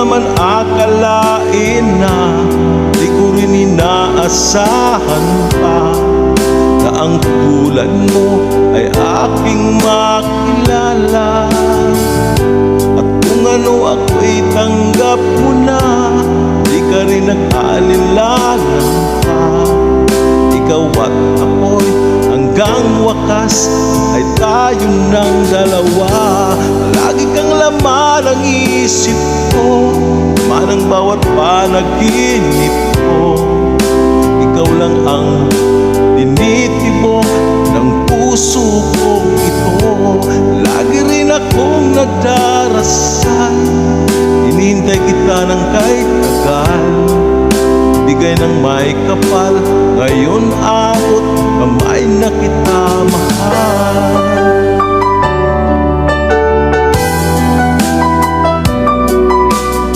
naman akalain na Di ko rin inaasahan pa Na ang tulad mo ay aking makilala. At kung ano ako'y tanggap mo na Di ka rin nag-aalilangan pa. Ikaw at ako'y hanggang wakas Ay tayo ng dalawa. Lagi kang laman ang isip ko bawat panaginip ko Ikaw lang ang tinitibok ng puso ko. Ito Lagi rin akong nagdarasal. Hinihintay kita ng kahit tagal. Bigay ng may kapal. Ngayon ay